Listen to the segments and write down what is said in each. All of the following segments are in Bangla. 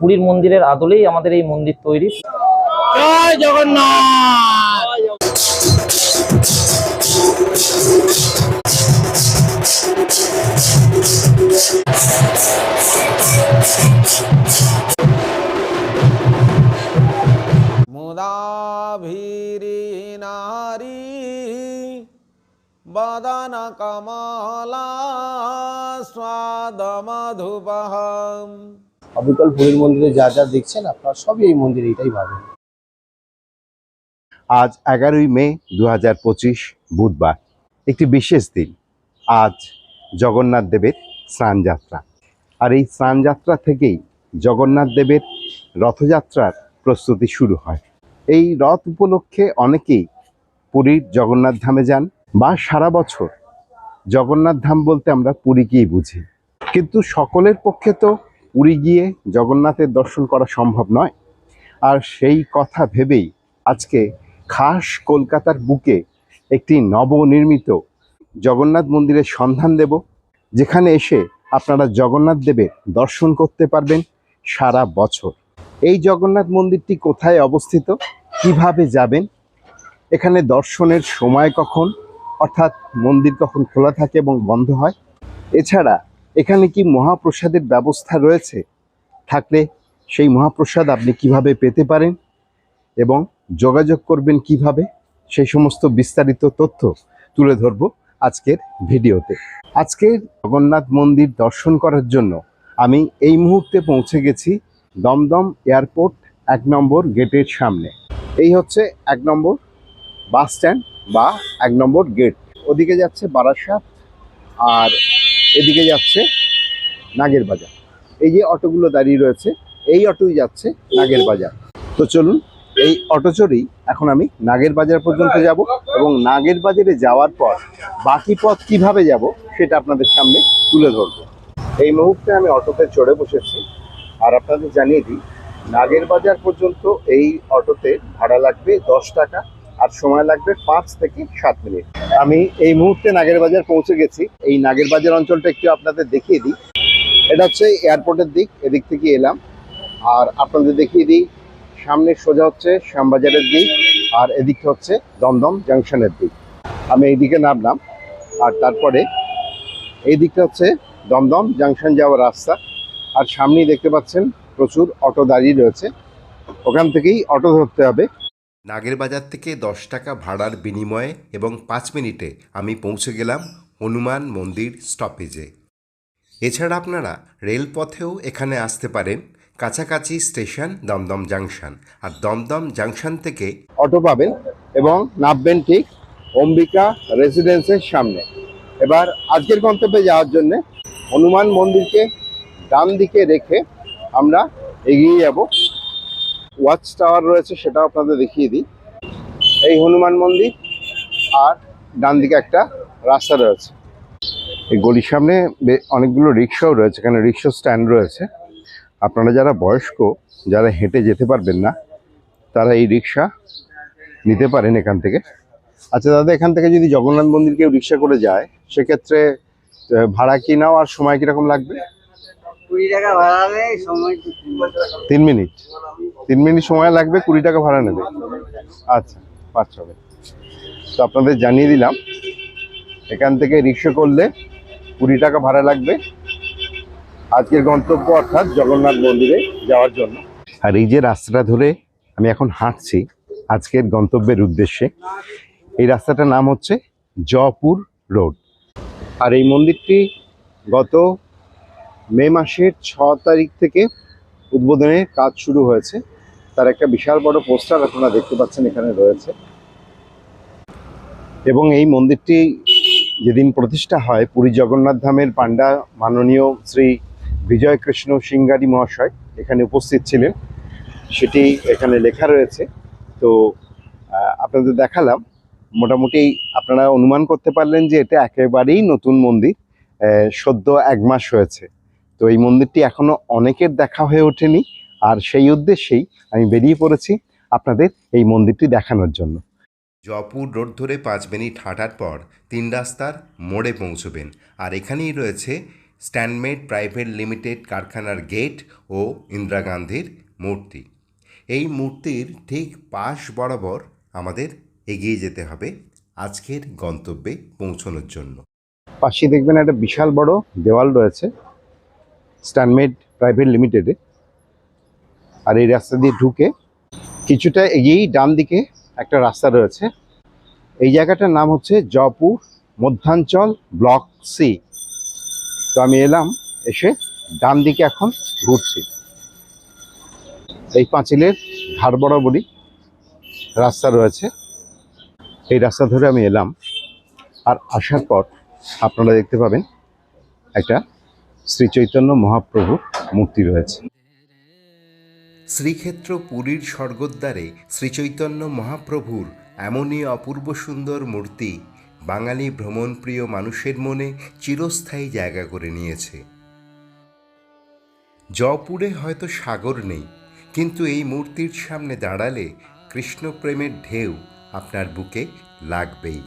পুরীর মন্দিরের আদলেই আমাদের এই মন্দির তৈরি। জয় জগন্নাথ! মুদাভীরিনারী বদন কমলা অবিকল পুরীর মন্দিরে যা যা দেখছেন আপনারা সবই এই মন্দিরে এটাই পাবেন আজ এগারোই মে দু হাজার পঁচিশ বুধবার, একটি বিশেষ দিন। আজ জগন্নাথ দেবের স্নানযাত্রা আর এই স্নানযাত্রা থেকেই জগন্নাথ দেবের রথযাত্রার প্রস্তুতি শুরু হয়। এই রথ উপলক্ষে অনেকেই পুরীর জগন্নাথ ধামে যান বা সারা বছর জগন্নাথ ধাম বলতে আমরা পুরীকেই বুঝি। কিন্তু সকলের পক্ষে তো পুরী গিয়ে জগন্নাথের দর্শন করা সম্ভব নয়। আর সেই কথা ভেবেই আজকে খাস কলকাতার বুকে একটি নবনির্মিত জগন্নাথ মন্দিরের সন্ধান দেব, যেখানে এসে আপনারা জগন্নাথ দেবের দর্শন করতে পারবেন সারা বছর। এই জগন্নাথ মন্দিরটি কোথায় অবস্থিত? কীভাবে যাবেন? এখানে দর্শনের সময় কখন? অর্থাৎ মন্দির কখন খোলা থাকে এবং বন্ধ হয়? এছাড়া এখানে কি মহাপ্রসাদের ব্যবস্থা রয়েছে? থাকলে সেই মহাপ্রসাদ আপনি কীভাবে পেতে পারেন? এবং যোগাযোগ করবেন কীভাবে? সেই সমস্ত বিস্তারিত তথ্য তুলে ধরব আজকের ভিডিওতে। আজকের জগন্নাথ মন্দির দর্শন করার জন্য আমি এই মুহূর্তে পৌঁছে গেছি দমদম এয়ারপোর্ট এক নম্বর গেটের সামনে। এই হচ্ছে এক নম্বর বাস স্ট্যান্ড বা এক নম্বর গেট। ওদিকে যাচ্ছে বারাসাত আর এদিকে যাচ্ছে নাগের বাজার। এই যে অটোগুলো দাঁড়িয়ে রয়েছে, এই অটোই যাচ্ছে নাগের বাজার। তো চলুন, এই অটো চড়েই এখন আমি নাগের বাজার পর্যন্ত যাব এবং নাগের বাজারে যাওয়ার পর বাকি পথ কীভাবে যাব সেটা আপনাদের সামনে তুলে ধরবো। এই মুহূর্তে আমি অটোতে চড়ে বসেছি আর আপনাদের জানিয়ে দিই, নাগের বাজার পর্যন্ত এই অটোতে ভাড়া লাগবে দশ টাকা। আর সময় লাগবে পাঁচ থেকে সাত মিনিট। আমি এই মুহূর্তে নাগের বাজার পৌঁছে গেছি। এই নাগের বাজার অঞ্চলটা একটু আপনাদের দেখিয়ে দিই। এটা হচ্ছে এয়ারপোর্টের দিক, এদিক থেকে এলাম। আর আপনাদের দেখিয়ে দিই, সামনে সোজা হচ্ছে শ্যামবাজারের দিক আর এদিকটা হচ্ছে দমদম জাংশনের দিক। আমি এইদিকে নামলাম আর তারপরে এই দিকটা হচ্ছে দমদম জাংশন যাওয়ার রাস্তা। আর সামনেই দেখতে পাচ্ছেন প্রচুর অটো দাঁড়িয়ে রয়েছে। ওখান থেকেই অটো ধরতে হবে। নাগের বাজার থেকে দশ টাকা ভাড়ার বিনিময়ে এবং পাঁচ মিনিটে আমি পৌঁছে গেলাম হনুমান মন্দির স্টপেজে এছাড়া আপনারা রেলপথেও এখানে আসতে পারেন, কাছাকাছি স্টেশন দমদম জাংশন। আর দমদম জাংশন থেকে অটো পাবেন এবং নামবেন ঠিক অম্বিকা রেসিডেন্সের সামনে। এবার আজকের গন্তব্যে যাওয়ার জন্য হনুমান মন্দিরকে ডান দিকে রেখে আমরা এগিয়ে যাব। ওয়াচ টাওয়ার রয়েছে সেটাও আপনাদের দেখিয়ে দিই। এই হনুমান মন্দির আর ডান দিকে একটা রাস্তা রয়েছে। এই গলির সামনে অনেকগুলো রিক্সাও রয়েছে এখানে রিক্সা স্ট্যান্ড রয়েছে। আপনারা যারা বয়স্ক যারা হেঁটে যেতে পারবেন না তারা এই রিক্সা নিতে পারেন এখান থেকে। আচ্ছা দাদা এখান থেকে যদি জগন্নাথ মন্দির কেউ রিক্সা করে যায় সেক্ষেত্রে ভাড়া কি নাও আর সময় কীরকম লাগবে? কুড়ি টাকা ভাড়া নেই সময়। তিন মিনিট। তিন মিনিট সময় লাগবে, কুড়ি টাকা ভাড়া নেবে। আচ্ছা পাঁচ হবে। তো আপনাদের জানিয়ে দিলাম, এখান থেকে রিক্সা করলে কুড়ি টাকা ভাড়া লাগবে। আজকের গন্তব্য অর্থাৎ জগন্নাথ মন্দিরে যাওয়ার জন্য। আর এই যে রাস্তাটা ধরে আমি এখন হাঁটছি আজকের গন্তব্যের উদ্দেশ্যে, এই রাস্তাটার নাম হচ্ছে জয়পুর রোড। আর এই মন্দিরটি গত মে মাসের ছ তারিখ থেকে উদ্বোধনের কাজ শুরু হয়েছে। তার একটা বিশাল বড় পোস্টার আপনারা দেখতে পাচ্ছেন, এখানে রয়েছে। এবং এই মন্দিরটি যেদিন প্রতিষ্ঠা হয়, পুরী জগন্নাথ ধামের পাণ্ডা মাননীয় শ্রী বিজয় কৃষ্ণ সিঙ্গারি মহাশয় এখানে উপস্থিত ছিলেন। সেটি এখানে লেখা রয়েছে। তো আপনাদের দেখালাম, মোটামুটি আপনারা অনুমান করতে পারলেন যে এটা একেবারেই নতুন মন্দির সদ্য এক মাস হয়েছে। তো এই মন্দিরটি এখনও অনেকের দেখা হয়ে ওঠেনি। আর সেই উদ্দেশ্যেই আমি বেরিয়ে পড়েছি আপনাদের এই মন্দিরটি দেখানোর জন্য। জয়পুর রোড ধরে পাঁচ মিনিট হাঁটার পর তিন রাস্তার মোড়ে পৌঁছবেন। আর এখানেই রয়েছে স্ট্যান্ডমেড প্রাইভেট লিমিটেড কারখানার গেট ও ইন্দিরা গান্ধীর মূর্তি। এই মূর্তির ঠিক পাশ বরাবর আমাদের এগিয়ে যেতে হবে আজকের গন্তব্যে পৌঁছানোর জন্য। পাশে দেখবেন একটা বিশাল বড় দেওয়াল রয়েছে স্ট্যান্ডমেড প্রাইভেট লিমিটেডে। আর এই রাস্তা দিয়ে ঢুকে কিছুটা এগিয়েই ডান দিকে একটা রাস্তা রয়েছে। এই জায়গাটার নাম হচ্ছে জয়পুর মধ্যাঞ্চল ব্লক সি। তো আমি এলাম, এসে ডান দিকে এখন ঘুরছি। এই পাঁচিলের ধার বরাবরই রাস্তা রয়েছে। এই রাস্তা ধরে আমি এলাম আর আসার পর আপনারা দেখতে পাবেন একটা শ্রী চৈতন্য মহাপ্রভুর মূর্তি রয়েছে। শ্রীক্ষেত্র পুরীর স্বর্গদ্বারে শ্রীচৈতন্য মহাপ্রভুর এমনই অপূর্ব সুন্দর মূর্তি বাঙালি ভ্রমণপ্রিয় মানুষের মনে চিরস্থায়ী জায়গা করে নিয়েছে। জয়পুরে হয়তো সাগর নেই, কিন্তু এই মূর্তির সামনে দাঁড়ালে কৃষ্ণপ্রেমের ঢেউ আপনার বুকে লাগবেই।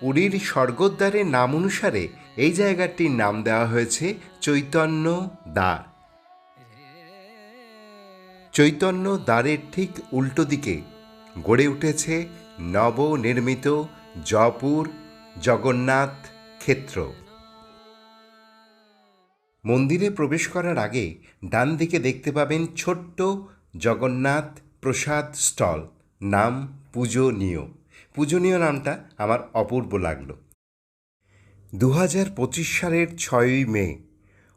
পুরীর স্বর্গদ্বারের নাম অনুসারে এই জায়গাটির নাম দেওয়া হয়েছে চৈতন্য দ্বার। চৈতন্য দ্বারের ঠিক উল্টো দিকে গড়ে উঠেছে নবনির্মিত জয়পুর জগন্নাথ ক্ষেত্র। মন্দিরে প্রবেশ করার আগে ডান দিকে দেখতে পাবেন ছোট্ট জগন্নাথ প্রসাদ স্টল, নাম পূজনীয়। পূজনীয় নামটা আমার অপূর্ব লাগল। দু হাজার পঁচিশ সালের ছয়ই মে,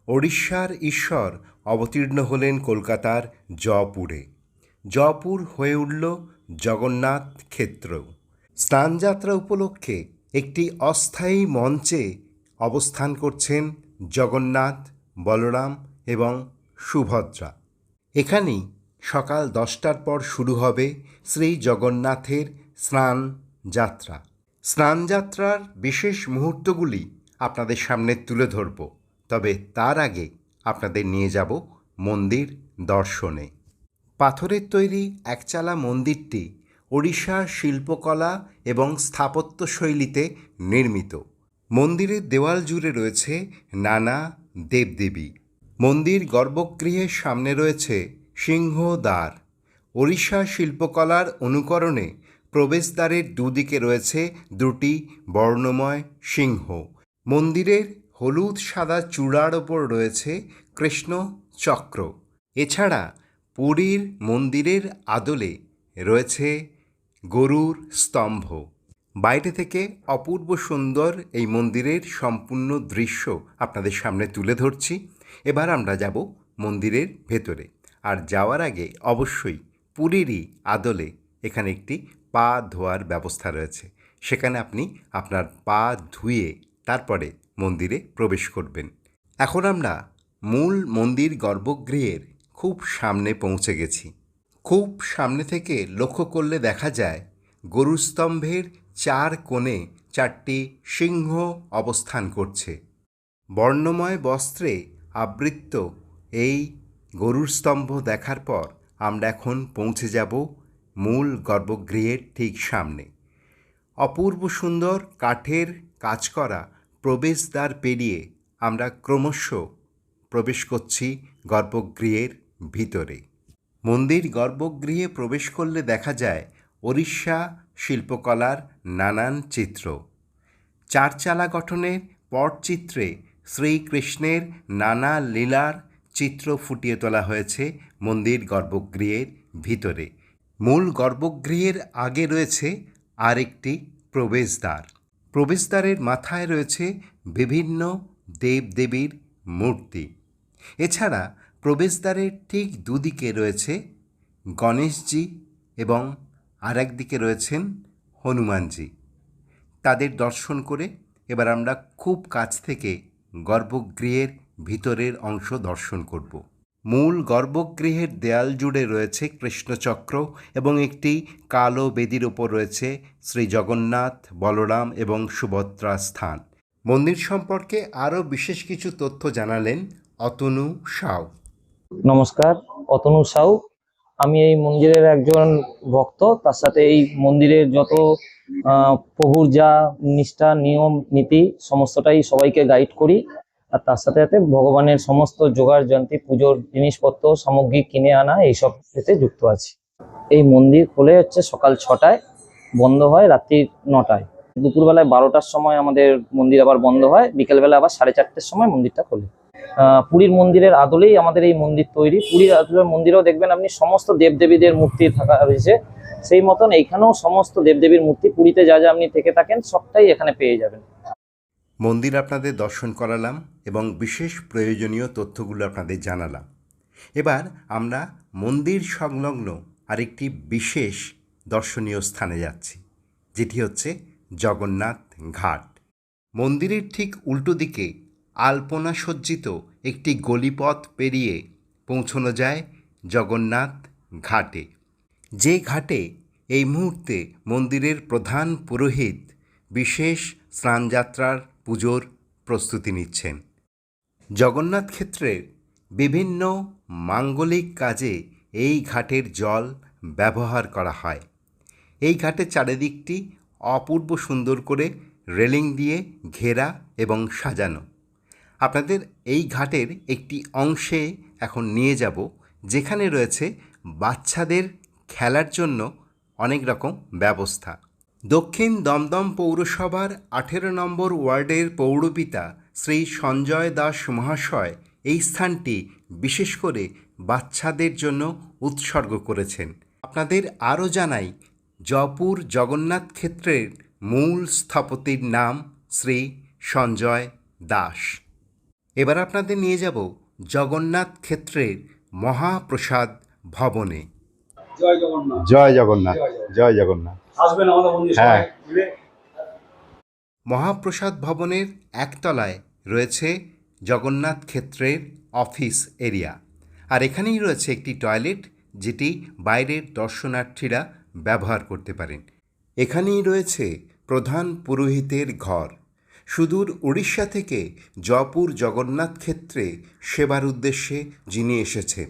ওড়িশার ঈশ্বর অবতীর্ণ হলেন কলকাতার জয়পুরে। জয়পুর হয়ে উঠল জগন্নাথ ক্ষেত্র। স্নানযাত্রা উপলক্ষে একটি অস্থায়ী মঞ্চে অবস্থান করছেন জগন্নাথ, বলরাম এবং সুভদ্রা। এখানেই সকাল দশটার পর শুরু হবে শ্রী জগন্নাথের স্নান যাত্রা স্নানযাত্রার বিশেষ মুহূর্তগুলি আপনাদের সামনে তুলে ধরব, তবে তার আগে আপনাদের নিয়ে যাব মন্দির দর্শনে। পাথরের তৈরি একচালা মন্দিরটি ওড়িশার শিল্পকলা এবং স্থাপত্য শৈলীতে নির্মিত। মন্দিরের দেওয়াল জুড়ে রয়েছে নানা দেবদেবী। মন্দির গর্ভগৃহের সামনে রয়েছে সিংহদ্বার ওড়িশা শিল্পকলার অনুকরণে প্রবেশদ্বারের দুদিকে রয়েছে দুটি বর্ণময় সিংহ। মন্দিরের হলুদ সাদা চূড়ার ওপর রয়েছে কৃষ্ণ চক্র। এছাড়া পুরীর মন্দিরের আদলে রয়েছে গরুর স্তম্ভ। বাইরে থেকে অপূর্ব সুন্দর এই মন্দিরের সম্পূর্ণ দৃশ্য আপনাদের সামনে তুলে ধরছি। এবার আমরা যাব মন্দিরের ভেতরে। আর যাওয়ার আগে অবশ্যই পুরীরই আদলে এখানে একটি পা ধোয়ার ব্যবস্থা রয়েছে। সেখানে আপনি আপনার পা ধুয়ে তারপরে মন্দিরে প্রবেশ করবেন। এখন আমরা মূল মন্দির গর্ভগৃহের খুব সামনে পৌঁছে গেছি। খুব সামনে থেকে লক্ষ্য করলে দেখা যায় গরুস্তম্ভের চার কোণে চারটি সিংহ অবস্থান করছে। বর্ণময় বস্ত্রে আবৃত্ত এই গরুর স্তম্ভ দেখার পর আমরা এখন পৌঁছে যাব মূল গর্ভগৃহের ঠিক সামনে। অপূর্ব সুন্দর কাঠের কাজ করা প্রবেশদ্বার পেরিয়ে আমরা ক্রমশ প্রবেশ করছি গর্ভগৃহের ভিতরে। মন্দির গর্ভগৃহে প্রবেশ করলে দেখা যায় ওড়িশা শিল্পকলার নানান চিত্র। চারচালা গঠনের পটচিত্রে শ্রীকৃষ্ণের নানা লীলার চিত্র ফুটিয়ে তোলা হয়েছে মন্দির গর্ভগৃহের ভিতরে। মূল গর্ভগৃহের আগে রয়েছে আরেকটি প্রবেশদ্বার প্রবেশদ্বারের মাথায় রয়েছে বিভিন্ন দেবদেবীর মূর্তি। এছাড়া প্রবেশদ্বারের ঠিক দুদিকে রয়েছে গণেশজি এবং আর একদিকে রয়েছেন হনুমানজি। তাদের দর্শন করে এবার আমরা খুব কাছ থেকে গর্ভগৃহের ভিতরের অংশ দর্শন করব। মূল গর্ভগৃহের দেয়াল জুড়ে রয়েছে কৃষ্ণচক্র এবং একটি কালো বেদির ওপর রয়েছে শ্রী জগন্নাথ, বলরাম এবং সুভদ্রা স্থান। মন্দির সম্পর্কে আরও বিশেষ কিছু তথ্য জানালেন অতনু সাউ। নমস্কার, অতনু সাউ। আমি এই মন্দিরের একজন ভক্ত, তার সাথে এই মন্দিরের যত প্রভুর যা নিষ্ঠা, নিয়ম, নীতি, সমস্তটাই সবাইকে গাইড করি। আর তার সাথে সাথে ভগবানের সমস্ত জোগাড় যন্ত্রী পুজোর জিনিসপত্র, সামগ্রী কিনে আনা, এইসব এতে যুক্ত আছি। এই মন্দির খোলে হচ্ছে সকাল ছটায়, বন্ধ হয় রাত্রি নটায়। দুপুরবেলায় বারোটার সময় আমাদের মন্দির আবার বন্ধ হয়, বিকেলবেলা আবার সাড়ে চারটের সময় মন্দিরটা খোলে। পুরীর মন্দিরের আদলেই আমাদের এই মন্দির তৈরি। পুরীর আদলের মন্দিরেও দেখবেন আপনি সমস্ত দেবদেবীদের মূর্তি থাকা রয়েছে। সেই মতন এইখানেও সমস্ত দেবদেবীর মূর্তি পুরীতে যা যা আপনি থেকে থাকেন, সবটাই এখানে পেয়ে যাবেন। মন্দির আপনাদের দর্শন করালাম। এবং বিশেষ প্রয়োজনীয় তথ্যগুলো আপনাদের জানালাম। এবার আমরা মন্দির সংলগ্ন আরেকটি বিশেষ দর্শনীয় স্থানে যাচ্ছি, যেটি হচ্ছে জগন্নাথ ঘাট। মন্দিরের ঠিক উল্টো দিকে আলপনা সজ্জিত একটি গলিপথ পেরিয়ে পৌঁছানো যায় জগন্নাথ ঘাটে। যে ঘাটে এই মুহূর্তে মন্দিরের প্রধান পুরোহিত বিশেষ স্নানযাত্রার পুজোর প্রস্তুতি নিচ্ছেন। জগন্নাথ ক্ষেত্রের বিভিন্ন মাঙ্গলিক কাজে এই ঘাটের জল ব্যবহার করা হয়। এই ঘাটের চারিদিকটি অপূর্ব সুন্দর করে রেলিং দিয়ে ঘেরা এবং সাজানো। আপনাদের এই ঘাটের একটি অংশে এখন নিয়ে যাব, যেখানে রয়েছে বাচ্চাদের খেলার জন্য অনেক রকম ব্যবস্থা। দক্ষিণ দমদম পৌরসভার আঠেরো নম্বর ওয়ার্ডের পৌরপিতা শ্রী সঞ্জয় দাস মহাশয় এই স্থানটি বিশেষ করে বাচ্চাদের জন্য উৎসর্গ করেছেন। আপনাদের আরও জানাই জয়পুর জগন্নাথ ক্ষেত্রের মূল স্থপতির নাম শ্রী সঞ্জয় দাস। এবার আপনাদের নিয়ে যাব জগন্নাথ ক্ষেত্রের মহাপ্রসাদ ভবনে। জয় জগন্নাথ। জয় জগন্নাথ হ্যাঁ। মহাপ্রসাদ ভবনের একতলায় রয়েছে জগন্নাথ ক্ষেত্রের অফিস এরিয়া। আর এখানেই রয়েছে একটি টয়লেট, যেটি বাইরের দর্শনার্থীরা ব্যবহার করতে পারেন। এখানেই রয়েছে প্রধান পুরোহিতের ঘর। সুদূর উড়িষ্যা থেকে জয়পুর জগন্নাথ ক্ষেত্রে সেবার উদ্দেশ্যে যিনি এসেছেন।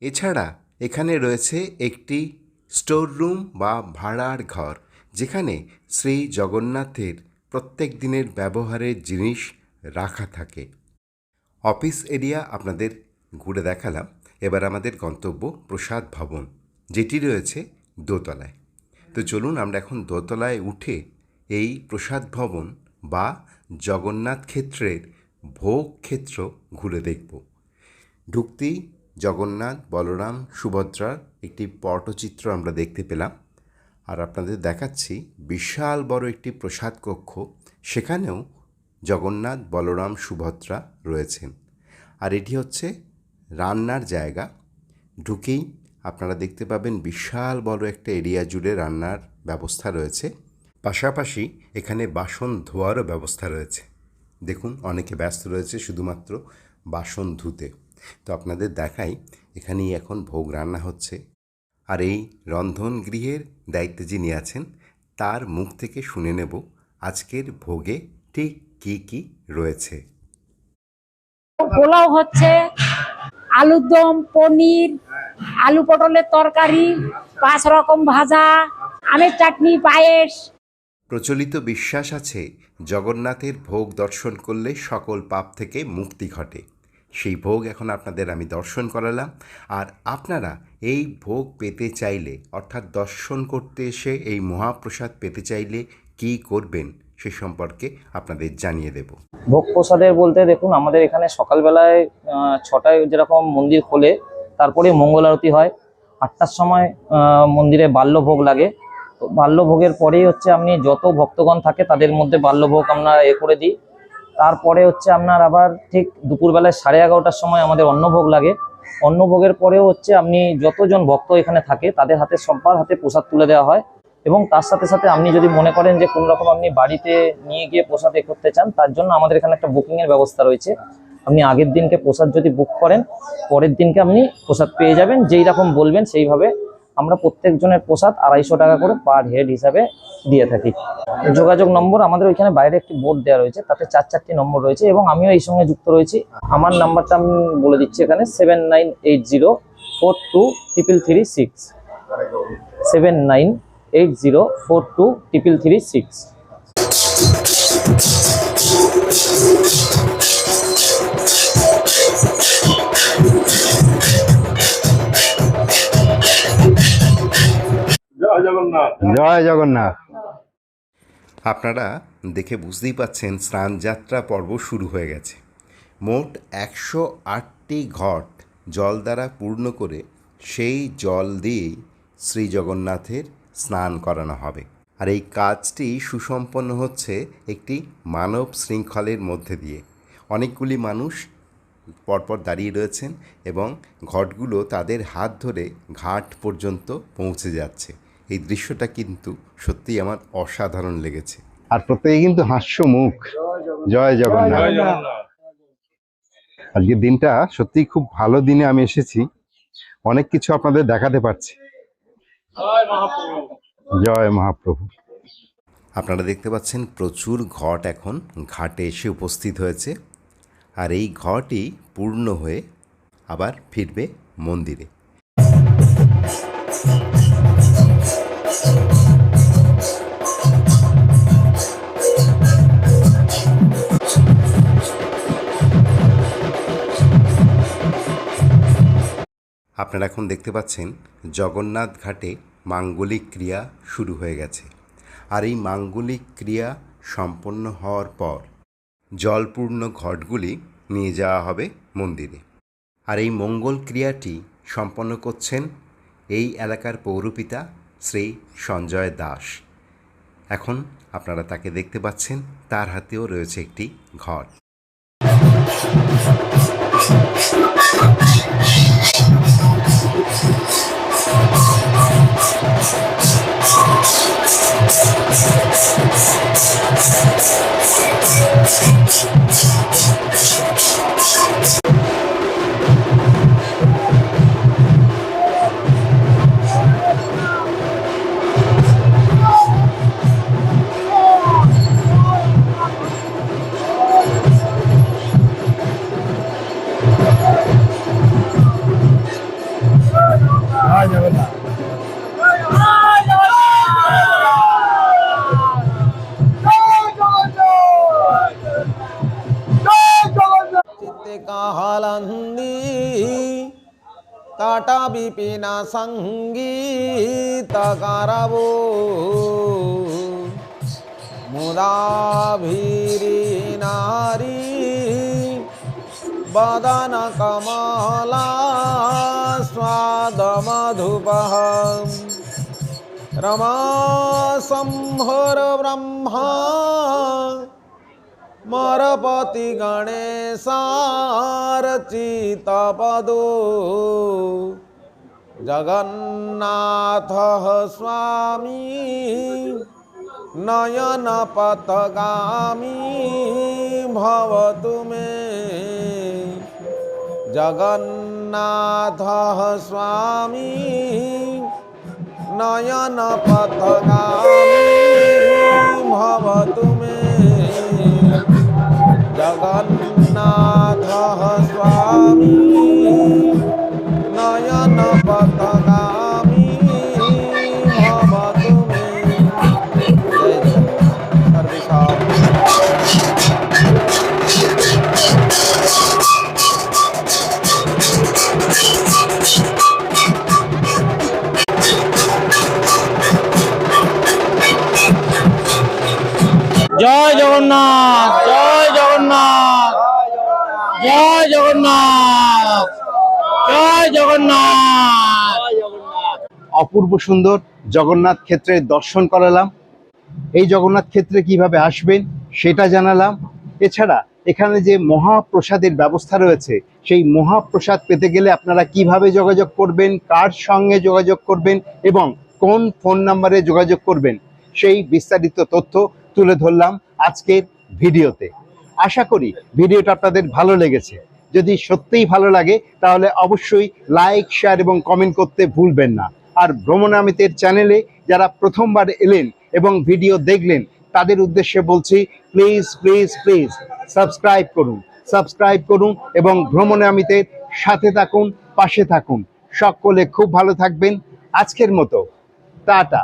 এছাড়া এখানে রয়েছে একটি স্টোর রুম বা ভাড়ার ঘর, যেখানে শ্রী জগন্নাথের প্রত্যেক দিনের ব্যবহারের জিনিস রাখা থাকে। অফিস এরিয়া আপনাদের ঘুরে দেখালাম। এবার আমাদের গন্তব্য প্রসাদ ভবন, যেটি রয়েছে দোতলায়। তো চলুন আমরা এখন দোতলায় উঠে এই প্রসাদ ভবন বা জগন্নাথ ক্ষেত্রের ভোগ ক্ষেত্র ঘুরে দেখব। ঢুকতেই জগন্নাথ, বলরাম, সুভদ্রার একটি পটচিত্র আমরা দেখতে পেলাম। আর আপনাদের দেখাচ্ছি বিশাল বড় একটি প্রসাদ কক্ষ। সেখানেও জগন্নাথ বলরাম সুভদ্রা রয়েছেন। আর এটি হচ্ছে রান্নার জায়গা। ঢুকেই আপনারা দেখতে পাবেন বিশাল বড় একটা এরিয়া জুড়ে রান্নার ব্যবস্থা রয়েছে। পাশাপাশি এখানে বাসন ধোয়ারও ব্যবস্থা রয়েছে। দেখুন, অনেকে ব্যস্ত রয়েছে শুধুমাত্র বাসন ধুতে। তো আপনাদের দেখাই, এখানেই এখন ভোগ রান্না হচ্ছে। আর এই রন্ধন গৃহের দায়িত্বে যিনি আছেন, তার মুখ থেকে শুনে নেব আজকের ভোগে ঠিক কী কী রয়েছে? পোলাও হচ্ছে আলুর দম পনির আলু পটলের তরকারি পাঁচ রকম ভাজা আমের চাটনি পায়েস। প্রচলিত বিশ্বাস আছে জগন্নাথের ভোগ দর্শন করলে সকল পাপ থেকে মুক্তি ঘটে। সেই ভোগ এখন আপনাদের আমি দর্শন করালাম। আর আপনারা এই ভোগ পেতে চাইলে অর্থাৎ দর্শন করতে এসে এই মহাপ্রসাদ পেতে চাইলে কী করবেন? সে সম্পর্কে আপনাদের জানিয়ে দেব। ভোগ প্রসাদের বলতে দেখুন, আমাদের এখানে সকালবেলায় ছটায় যেরকম মন্দির খোলে, তারপরে মঙ্গল আরতি হয়। আটটার সময় মন্দিরে বাল্যভোগ লাগে। তো বাল্যভোগের পরেই হচ্ছে আপনি যত ভক্তগণ থাকে, তাদের মধ্যে বাল্যভোগ আমরা এ করে দিই। তারপরে হচ্ছে আপনার আবার ঠিক দুপুরবেলায় সাড়ে এগারোটার সময় আমাদের অন্নভোগ লাগে। অন্নভোগের পরেও হচ্ছে আপনি যতজন ভক্ত এখানে থাকে, তাদের হাতে সবার হাতে প্রসাদ তুলে দেওয়া হয়। এবং তার সাথে সাথে আপনি যদি মনে করেন যে কোনো রকম আপনি বাড়িতে নিয়ে গিয়ে এ করতে চান, তার জন্য আমাদের এখানে একটা বুকিং এর ব্যবস্থা রয়েছে। আপনি আগের দিনকে প্রসাদ যদি বুক করেন, পরের দিনকে আপনি প্রসাদ পেয়ে যাবেন। যেই রকম বলবেন সেইভাবে আমরা প্রত্যেকজনের প্রসাদ আড়াইশো টাকা করে পার হেড হিসাবে দিয়ে থাকি। যোগাযোগ নম্বর আমাদের ওইখানে বাইরে একটি বোর্ড দেওয়া রয়েছে, তাতে চার চারটি নম্বর রয়েছে এবং আমিও এই সঙ্গে যুক্ত রয়েছি। আমার নাম্বারটা আমি বলে দিচ্ছি এখানে seven nine eight zero four two triple three six seven nine eight zero four two triple three six জয় জগন্নাথ। আপনারা দেখে বুঝতেই পাচ্ছেন স্নানযাত্রা পর্ব শুরু হয়ে গেছে। মোট একশো আটটি ঘট জল দ্বারা পূর্ণ করে সেই জল দিয়েই শ্রী জগন্নাথের স্নান করানো হবে। আর এই কাজটি সুসম্পন্ন হচ্ছে একটি মানব শৃঙ্খলের মধ্যে দিয়ে। অনেকগুলি মানুষ পরপর দাঁড়িয়ে রয়েছেন এবং ঘটগুলো তাদের হাত ধরে ঘাট পর্যন্ত পৌঁছে যাচ্ছে। এই দৃশ্যটা কিন্তু সত্যিই আমার অসাধারণ লেগেছে। আর প্রত্যেকে কিন্তু হাস্য মুখ জয় জগন্নাথ। আজকের দিনটা সত্যিই খুব ভালো দিনে আমি এসেছি। অনেক কিছু আপনাদের দেখাতে পারছি। জয় মহাপ্রভু। আপনারা দেখতে পাচ্ছেন প্রচুর ঘট এখন। ঘাটে এসে উপস্থিত হয়েছে। আর এই ঘটই পূর্ণ হয়ে আবার ফিরবে মন্দিরে। আপনারা এখন দেখতে পাচ্ছেন জগন্নাথ ঘাটে মাঙ্গলিক ক্রিয়া শুরু হয়ে গেছে। আর এই মাঙ্গলিক ক্রিয়া সম্পন্ন হওয়ার পর জলপূর্ণ ঘটগুলি নিয়ে যাওয়া হবে মন্দিরে। আর এই মঙ্গল ক্রিয়াটি সম্পন্ন করছেন এই এলাকার পৌরপিতা শ্রী সঞ্জয় দাস। এখন আপনারা তাকে দেখতে পাচ্ছেন, তার হাতেও রয়েছে একটি ঘট। চিত্তে কাহালন্দি কাটা বিপিনা সংগীত কারাবো মুদাভিরি নারী বদন কমলা স্বাদ মধুপহ রমা সম্ভর મારાપતિ ગણેશારચિતા પદો जगन्नाथ स्वामी नयन पथगामी भवतु मे जगन्नाथ स्वामी नयन पथगामी भवतु ভবতু মে অপূর্ব সুন্দর জগন্নাথ ক্ষেত্রের দর্শন করালাম। এই জগন্নাথ ক্ষেত্রে কীভাবে আসবেন সেটা জানালাম। এছাড়া এখানে যে মহাপ্রসাদের ব্যবস্থা রয়েছে, সেই মহাপ্রসাদ পেতে গেলে আপনারা কীভাবে যোগাযোগ করবেন, কার সঙ্গে যোগাযোগ করবেন এবং কোন ফোন নাম্বারে যোগাযোগ করবেন, সেই বিস্তারিত তথ্য তুলে ধরলাম আজকের ভিডিওতে। আশা করি ভিডিওটা আপনাদের ভালো লেগেছে। যদি সত্যিই ভালো লাগে, তাহলে অবশ্যই লাইক, শেয়ার এবং কমেন্ট করতে ভুলবেন না। আর ভ্রমণামিতের চ্যানেলে যারা প্রথমবার এলেন এবং ভিডিও দেখলেন, তাদের উদ্দেশ্যে বলছি প্লিজ প্লিজ প্লিজ সাবস্ক্রাইব করুন। সাবস্ক্রাইব করুন এবং ভ্রমণামিতের সাথে থাকুন, পাশে থাকুন। সকলে খুব ভালো থাকবেন। আজকের মতো। টাটা।